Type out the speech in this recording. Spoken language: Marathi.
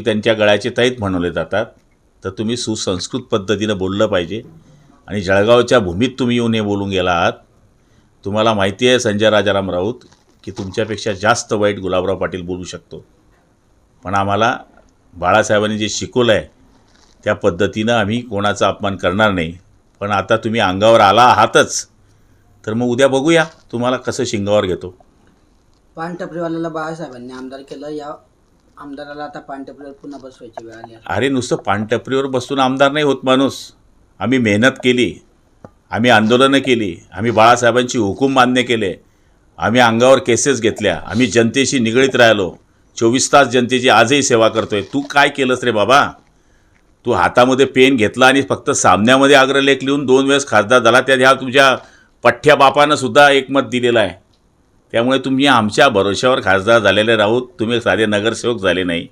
त्यांच्या गळ्याचे तैत म्हणवले जातात. तर तुम्ही सुसंस्कृत पद्धतीनं बोललं पाहिजे. आणि जळगावच्या भूमीत तुम्ही येऊन हे बोलून गेला आहात. तुम्हाला माहिती आहे संजय राजाराम राऊत की तुमच्यापेक्षा जास्त वाईट गुलाबराव पाटील बोलू शकतो. पण आम्हाला बाळासाहेबांनी जे शिकवलं आहे त्या पद्धतीनं आम्ही कोणाचा अपमान करणार नाही. पण आता तुम्ही अंगावर आला आहातच. तर मग उद्या बघूया तुम्हाला कसं शिंगावर घेतो. पानटपरीवाल्याला बाळासाहेबांनी आमदार केलं या आमदाराला आता पानटपरीवर पुन्हा बसवायची वेळ आली आहे. अरे नुसतं पानटपरीवर बसून आमदार नाही होत माणूस. आम्ही मेहनत केली आम्ही आंदोलनं केली आम्ही बाळासाहेबांची हुकूम मान्य केले आम्ही अंगावर केसेस घेतल्या आम्ही जनतेशी निगडीत राहिलो. चोवीस तास जनतेची आजही सेवा करतोय. तू काय केलंस रे बाबा? तू हातामध्ये पेन घेतला आणि फक्त सामन्यामध्ये आग्रलेख लिहून दोन वेळेस खासदार झाला त्यात ह्या तुझ्या पठ्ठ्या बापानं सुद्धा एकमत दिलेलं आहे. त्यामुळे तुम्ही आमच्या भरोश्यावर खासदार झालेले राहूत. तुम्ही साधे नगरसेवक झाले नाही.